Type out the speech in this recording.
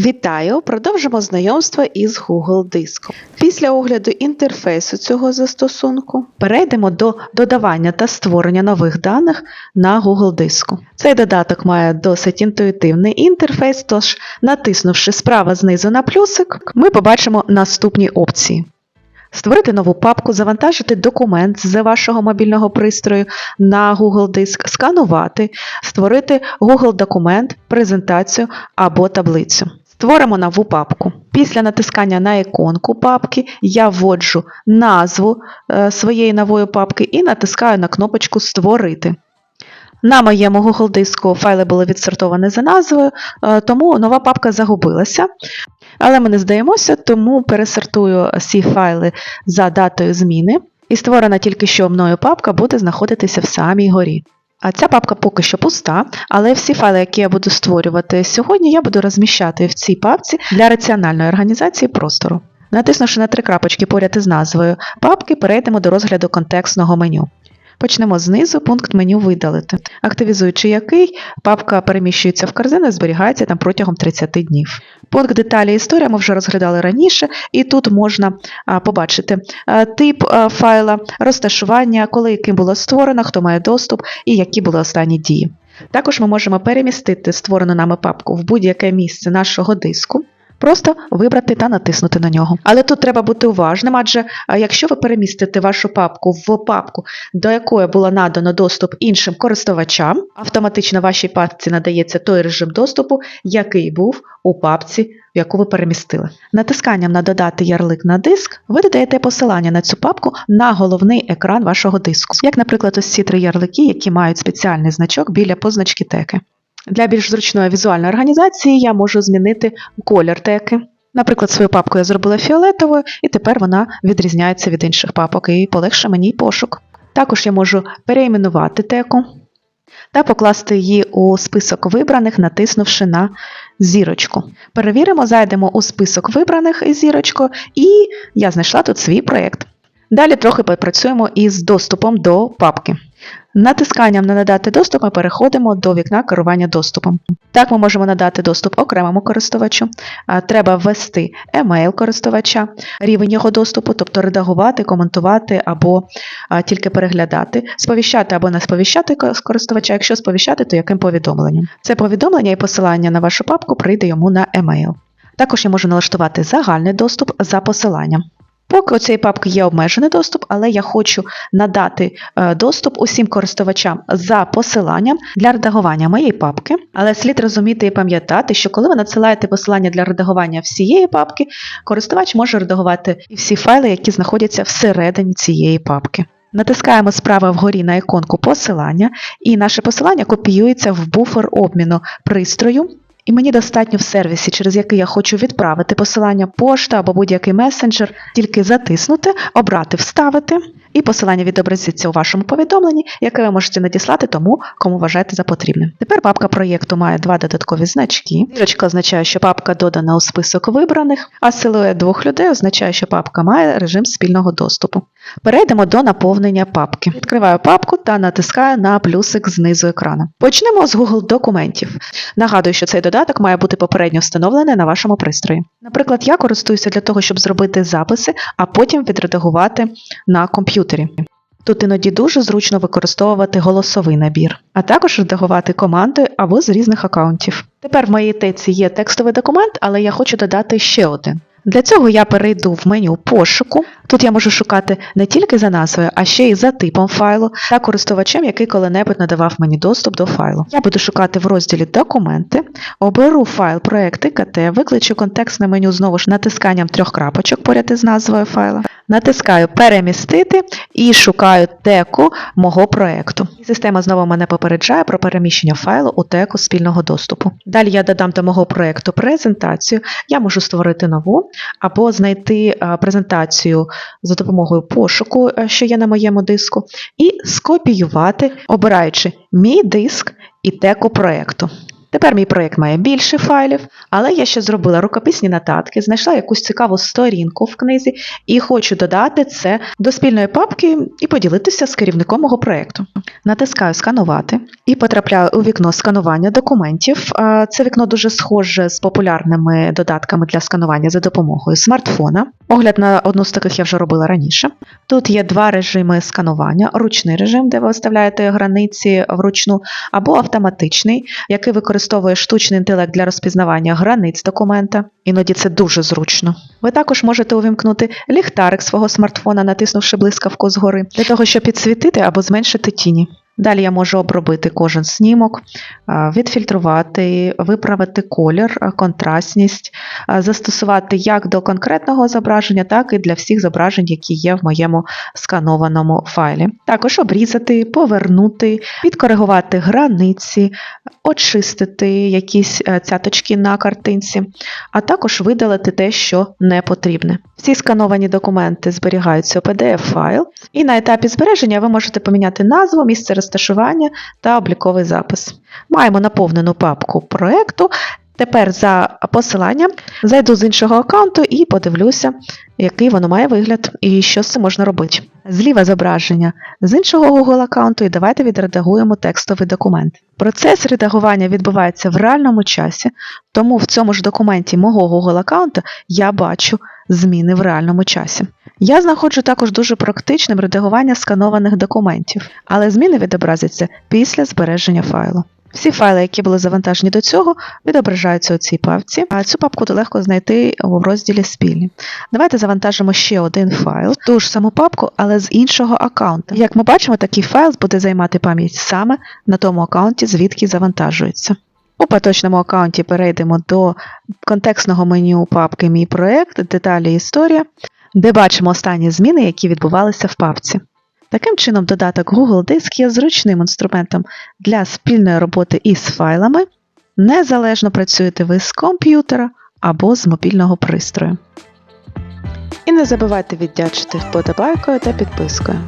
Вітаю! Продовжимо знайомство із Google Диском. Після огляду інтерфейсу цього застосунку перейдемо до додавання та створення нових даних на Google Диску. Цей додаток має досить інтуїтивний інтерфейс, тож, натиснувши справа знизу на плюсик, ми побачимо наступні опції. Створити нову папку, завантажити документ з вашого мобільного пристрою на Google Диск, сканувати, створити Google документ, презентацію або таблицю. Створимо нову папку. Після натискання на іконку папки я вводжу назву е, своєї нової папки і натискаю на кнопочку Створити. На моєму Google диску файли були відсортовані за назвою, е, тому нова папка загубилася. Але ми не здаємося, тому пересортую всі файли за датою зміни, і створена тільки що мною папка буде знаходитися в самій горі. А ця папка поки що пуста, але всі файли, які я буду створювати сьогодні, я буду розміщати в цій папці для раціональної організації простору. Натиснувши на три крапочки поряд із назвою папки, перейдемо до розгляду контекстного меню. Почнемо знизу, пункт меню видалити, активізуючи який папка переміщується в корзину і зберігається там протягом 30 днів. Пункт деталі історія ми вже розглядали раніше, і тут можна побачити тип файла, розташування, коли яким було створено, хто має доступ і які були останні дії. Також ми можемо перемістити створену нами папку в будь-яке місце нашого диску. Просто вибрати та натиснути на нього. Але тут треба бути уважним, адже якщо ви перемістите вашу папку в папку, до якої було надано доступ іншим користувачам, автоматично вашій папці надається той режим доступу, який був у папці, в яку ви перемістили. Натисканням на додати ярлик на диск, ви додаєте посилання на цю папку на головний екран вашого диску, як, наприклад, ось ці три ярлики, які мають спеціальний значок біля позначки теки. Для більш зручної візуальної організації я можу змінити колір теки. Наприклад, свою папку я зробила фіолетовою, і тепер вона відрізняється від інших папок і полегше мені пошук. Також я можу переіменувати теку та покласти її у список вибраних, натиснувши на зірочку. Перевіримо, зайдемо у список вибраних із зірочкою, і я знайшла тут свій проєкт. Далі трохи попрацюємо із доступом до папки. Натисканням на надати доступ ми переходимо до вікна керування доступом. Так ми можемо надати доступ окремому користувачу. Треба ввести емейл користувача, рівень його доступу, тобто редагувати, коментувати або тільки переглядати, сповіщати або не сповіщати користувача. Якщо сповіщати, то яким повідомленням? Це повідомлення і посилання на вашу папку прийде йому на емейл. Також я можу налаштувати загальний доступ за посиланням. Поки у цієї папки є обмежений доступ, але я хочу надати е, доступ усім користувачам за посиланням для редагування моєї папки. Але слід розуміти і пам'ятати, що коли ви надсилаєте посилання для редагування всієї папки, користувач може редагувати і всі файли, які знаходяться всередині цієї папки. Натискаємо справа вгорі на іконку посилання, і наше посилання копіюється в буфер обміну пристрою. І мені достатньо в сервісі, через який я хочу відправити посилання пошта або будь-який месенджер, тільки затиснути, обрати Вставити, і посилання відобразиться у вашому повідомленні, яке ви можете надіслати тому, кому вважаєте за потрібне. Тепер папка проєкту має два додаткові значки. Зірочка означає, що папка додана у список вибраних, а силует двох людей означає, що папка має режим спільного доступу. Перейдемо до наповнення папки. Відкриваю папку та натискаю на плюсик знизу екрану. Почнемо з Google документів. Нагадую, що цей додаток має бути попередньо встановлений на вашому пристрої. Наприклад, я користуюся для того, щоб зробити записи, а потім відредагувати на комп'ютері. Тут іноді дуже зручно використовувати голосовий набір, а також редагувати команди або з різних аккаунтів. Тепер в моїй теці є текстовий документ, але я хочу додати ще один. Для цього я перейду в меню пошуку. Тут я можу шукати не тільки за назвою, а ще й за типом файлу та користувачем, який коли-небудь надавав мені доступ до файлу. Я буду шукати в розділі Документи, оберу файл проекти КТ, викличу контекстне меню знову ж натисканням трьох крапочок поряд із назвою файла. Натискаю перемістити і шукаю теку мого проекту. Система знову мене попереджає про переміщення файлу у теку спільного доступу. Далі я додам до мого проекту презентацію. Я можу створити нову або знайти е, презентацію за допомогою пошуку, е, що є на моєму диску, і скопіювати, обираючи мій диск і теку проекту. Тепер мій проєкт має більше файлів, але я ще зробила рукописні нотатки, знайшла якусь цікаву сторінку в книзі і хочу додати це до спільної папки і поділитися з керівником мого проєкту. Натискаю сканувати і потрапляю у вікно сканування документів. Це вікно дуже схоже з популярними додатками для сканування за допомогою смартфона. Огляд на одну з таких я вже робила раніше. Тут є два режими сканування: ручний режим, де ви вставляєте границі вручну, або автоматичний, який використовує штучний інтелект для розпізнавання границь документа. Іноді це дуже зручно. Ви також можете увімкнути ліхтарик свого смартфона, натиснувши блискавку згори, для того, щоб підсвітити або зменшити тіні. Далі я можу обробити кожен снімок, відфільтрувати, виправити колір, контрастність, застосувати як до конкретного зображення, так і для всіх зображень, які є в моєму сканованому файлі. Також обрізати, повернути, підкоригувати границі, очистити якісь е, цяточки на картинці, а також видалити те, що не потрібне. Всі скановані документи зберігаються у PDF-файл, і на етапі збереження ви можете поміняти назву, місце розташування та обліковий запис. Маємо наповнену папку проекту. Тепер за посиланням зайду з іншого аккаунту і подивлюся, який воно має вигляд і що з цим можна робити. Зліва зображення з іншого Google аккаунту і давайте відредагуємо текстовий документ. Процес редагування відбувається в реальному часі, тому в цьому ж документі мого Google аккаунту я бачу зміни в реальному часі. Я знаходжу також дуже практичним редагування сканованих документів, але зміни відобразяться після збереження файлу. Всі файли, які були завантажені до цього, відображаються у цій папці, а цю папку легко знайти в розділі спільні. Давайте завантажимо ще один файл, ту ж саму папку, але з іншого аккаунту. Як ми бачимо, такий файл буде займати пам'ять саме на тому аккаунті, звідки завантажується. У поточному аккаунті перейдемо до контекстного меню папки Мій проект, деталі історія, де бачимо останні зміни, які відбувалися в папці. Таким чином, додаток Google Диск є зручним інструментом для спільної роботи із файлами, незалежно працюєте ви з комп'ютера або з мобільного пристрою. І не забувайте віддячити вподобайкою та підпискою.